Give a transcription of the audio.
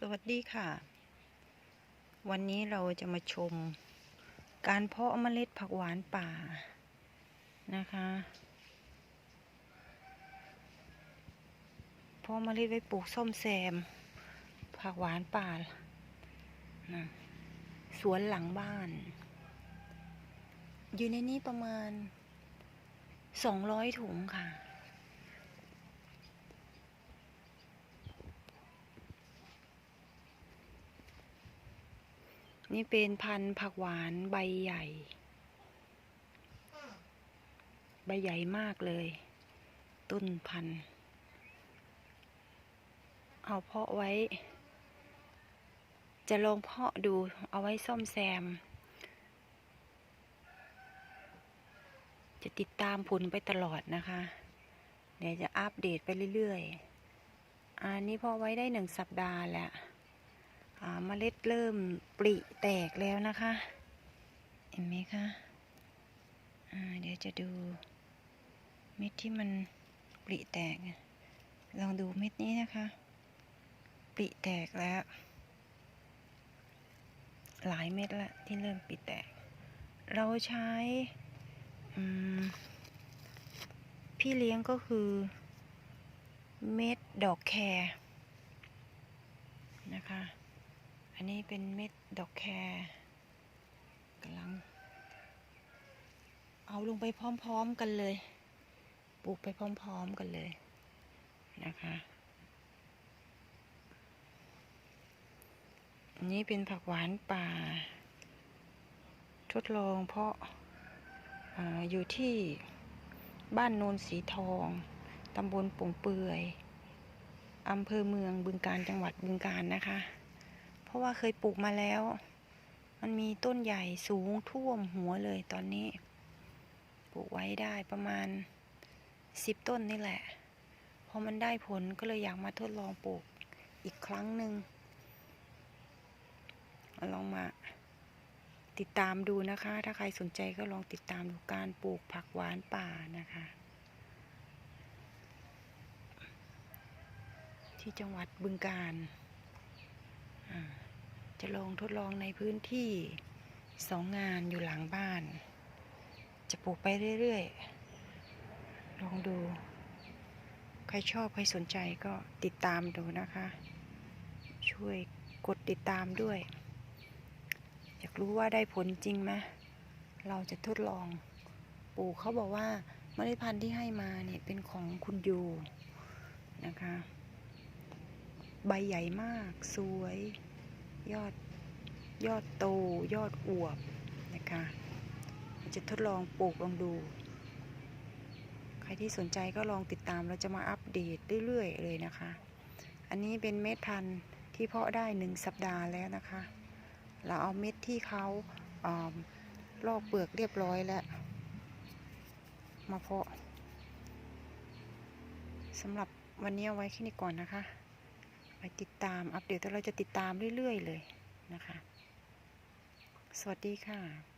สวัสดีค่ะ วันนี้เราจะมาชม การเพาะเมล็ดผักหวานป่านะคะ เพาะเมล็ดไว้ปลูกส้มแซม ผักหวานป่านะสวนหลังบ้าน อยู่ในนี้ประมาณ 200 ถุงค่ะ นี่เป็นพันธุ์ผักหวานใบใหญ่ ใบใหญ่มากเลย ต้นพันธุ์ เอาเพาะไว้ จะลองเพาะดูเอาไว้ซ่อมแซม จะติดตามผลไปตลอดนะคะ เดี๋ยวจะอัปเดตไปเรื่อยๆ อันนี้เพาะไว้ได้หนึ่งสัปดาห์แล้ว เมล็ดเริ่มปริแตกแล้วนะคะ เห็นไหมคะเดี๋ยวจะดูเม็ดที่มันปริแตก ลองดูเม็ดนี้นะคะ ปริแตกแล้ว หลายเม็ดละที่เริ่มปริแตก เราใช้พี่เลี้ยงก็คือเม็ดดอกแครนะคะ อันนี้เป็นเม็ดดอกแครกำลัง เอาลงไปพร้อมๆกันเลย ปลูกไปพร้อมๆกันเลยนะคะอันนี้เป็นผักหวานป่า ทดลองเพาะออยู่ที่บ้านโนนสีทอง ตำบลป่งเปื่อยอำเภอเมืองบึงการจังหวัดบึงการนะคะ ราะว่าเคยปลูกมาแล้ว มันมีต้นใหญ่สูงท่วมหัวเลยตอนนี้ ปลูกไว้ได้ประมาณสิบต้นนี่แหละพอมันได้ผลก็เลยอยากมาทดลองปลูกอีกครั้งหนึ่งลองมาติดตามดูนะคะ ถ้าใครสนใจก็ลองติดตามดูการปลูกผักหวานป่านะคะ ที่จังหวัดบึงกาฬอ่า จะลองทดลองในพื้นที่สองงานอยู่หลังบ้าน จะปลูกไปเรื่อยๆ ลองดู ใครชอบใครสนใจก็ติดตามดูนะคะ ช่วยกดติดตามด้วย อยากรู้ว่าได้ผลจริงไหมเราจะทดลองปลูกเขาบอกว่าเมล็ดพันธุ์ที่ให้มาเนี่ยเป็นของคุณยูนะคะ ใบใหญ่มากสวย ยอดยอดโตยอดอวบนะคะจะทดลองปลูกลองดู ใครที่สนใจก็ลองติดตามเราจะมาอัปเดตเรื่อยๆเลยนะคะ อันนี้เป็นเม็ดพันธุ์ที่เพาะได้หนึ่งสัปดาห์แล้วนะคะ เราเอาเม็ดที่เขาอ่าลอกเปลือกเรียบร้อยแล้ว มาเพาะสำหรับวันนี้เอาไว้แค่นี้ก่อนนะคะ ไปติดตามอัปเดตแล้วเราจะติดตามเรื่อย ๆ เลยนะคะ สวัสดีค่ะ